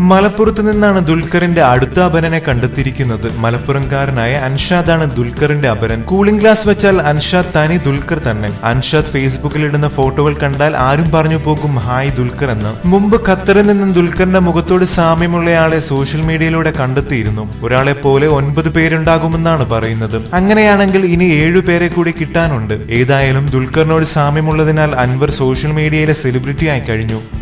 മലപ്പുറത്ത് നിന്നാണ് ദുൽഖറിന്റെ അടുത്ത അപരനെ കണ്ടെത്തിയിരിക്കുന്നത്. മലപ്പുറംകാരനായ അൻഷാദാണ് ദുൽഖറിന്റെ അപരൻ. കൂളിംഗ് ഗ്ലാസ് വെച്ചാൽ അൻഷാദ് തനി ദുൽഖർ തന്നെ. അൻഷാദ് ഫേസ്ബുക്കിൽ ഇടുന്ന ഫോട്ടോകൾ കണ്ടാൽ ആരും പറഞ്ഞു പോകും ഹായ് ദുൽഖർ എന്ന്. മുമ്പ് ഖത്തറിൽ നിന്നും ദുൽഖറിന്റെ മുഖത്തോട് സാമ്യമുള്ളയാളെ സോഷ്യൽ മീഡിയയിലൂടെ കണ്ടെത്തിയിരുന്നു. ഒരാളെ പോലെ ഒൻപത് പേരുണ്ടാകുമെന്നാണ് പറയുന്നത്. അങ്ങനെയാണെങ്കിൽ ഇനി ഏഴു പേരെ കൂടി കിട്ടാനുണ്ട്. ഏതായാലും ദുൽഖറിനോട് സാമ്യമുള്ളതിനാൽ അൻവർ സോഷ്യൽ മീഡിയയിലെ സെലിബ്രിറ്റി ആയി കഴിഞ്ഞു.